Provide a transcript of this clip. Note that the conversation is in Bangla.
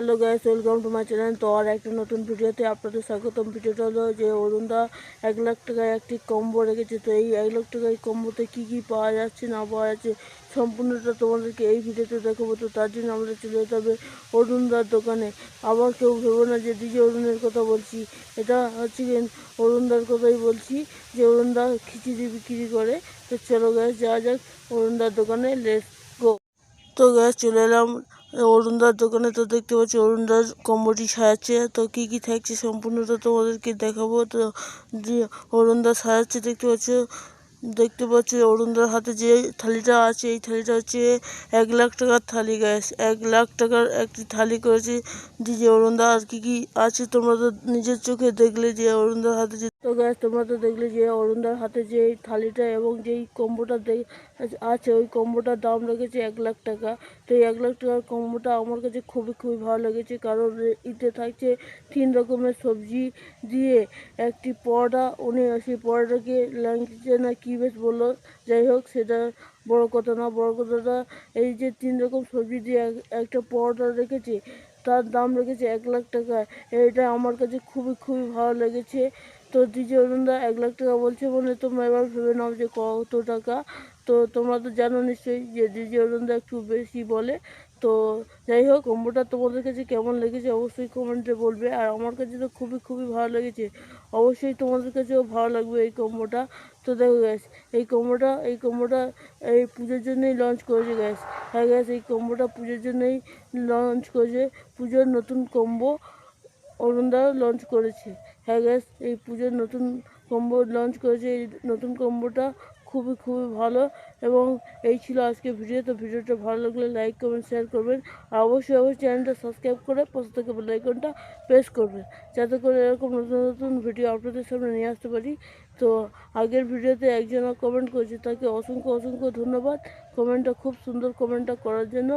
Hello guys welcome to my channel তো আর একটা নতুন ভিডিওতে আপনাদের স্বাগতম। ভিডিওটা হলো যে অরুণদা এক লাখ টাকায় একটি কম্বো রেখেছে। তো এই এক লাখ টাকায় কম্বোতে কী কী পাওয়া যাচ্ছে, না পাওয়া যাচ্ছে, সম্পূর্ণটা তোমাদেরকে এই ভিডিওতে দেখাবো। তো তার জন্য আমরা চলে যেতে হবে অরুণদার দোকানে। আবার কেউ ভেবো না যে ডিজে অরুণের কথা বলছি। এটা হচ্ছে অরুণদার কথাই বলছি যে অরুণদা খিচুড়ি বিক্রি করে। তো চলো গাছ যাওয়া যাক অরুণদার দোকানে লেটস গো তো গ্যাস চলে এলাম অরুণদার দোকানে তো দেখতে পাচ্ছি অরুণদার কম্বটি সাজাচ্ছে। তো কী কী থাকছে সম্পূর্ণটা তোমাদেরকে দেখাবো। তো অরুণদা সাজাচ্ছে দেখতে পাচ্ছ দেখতে পাচ্ছ অরুণদার হাতে যে থালিটা আছে, এই থালিটা হচ্ছে এক লাখ টাকার থালি গ্যাস এক লাখ টাকার একটি থালি করেছে। যে অরুণদা আর কী কী আছে তোমরা তো নিজের চোখে দেখলে যে অরুণদার হাতে যে তো গ্যাস তোমরা তো দেখলে যে অরুণদার হাতে যে থালিটা এবং যেই কম্বোটা আছে, ওই কম্বোটার দাম লেগেছে এক লাখ টাকা। তো এই এক লাখ টাকার কম্বোটা আমার কাছে খুবই খুবই ভালো লেগেছে কারণ এতে থাকছে তিন রকমের সবজি দিয়ে একটি পরোটা, উনি সেই পরোটাকে লাঞ্চে না কী বেশ বলল, যাই হোক, সেটা বড় কথা না, বড় কথাটা এই যে তিন রকম সবজি দিয়ে এক- একটা পরোটা রেখেছে, তার দাম রেখেছে এক লাখ টাকা। এটা আমার কাছে খুবই খুবই ভালো লেগেছে। তো ডিজে অরুণদা এক লাখ টাকা বলছে বলে তোমরা এবার ভেবে নাও যে কত টাকা। তো তোমরা তো জানো নিশ্চয়ই যে ডিজে অরুণদা একটু বেশি বলে। তো যাই হোক কম্বোটা তোমাদের কাছে কেমন লেগেছে অবশ্যই কমেন্টে বলবে। আর আমার কাছে তো খুবই খুবই ভালো লেগেছে। অবশ্যই তোমাদের কাছেও ভালো লাগবে এই কম্বোটা। তো দেখো গ্যাস এই কম্বোটা এই কম্বোটা এই পুজোর জন্যই লঞ্চ করেছে গ্যাস হ্যাঁ গ্যাস এই কম্বোটা পুজোর জন্যই লঞ্চ করেছে। পুজোর নতুন কম্বো অরুণদা লঞ্চ করেছে। হ্যাঁ গ্যাস এই পুজোর নতুন কম্বো লঞ্চ করেছে। এই নতুন কম্বোটা খুবই খুবই ভালো এবং এই ছিল আজকে ভিডিও তো ভিডিওটা ভালো লাগলে লাইক কমেন্ট শেয়ার করবেন। আর অবশ্যই অবশ্যই চ্যানেলটা সাবস্ক্রাইব করে পাশে থেকে বেল আইকনটা প্রেস করবেন। যাতে করে এরকম নতুন নতুন ভিডিও আপনাদের সামনে নিয়ে আসতে পারি। তো আগের ভিডিওতে একজন কমেন্ট করেছে, তাকে অসংখ্য অসংখ্য ধন্যবাদ। কমেন্টটা খুব সুন্দর কমেন্টটা করার জন্য।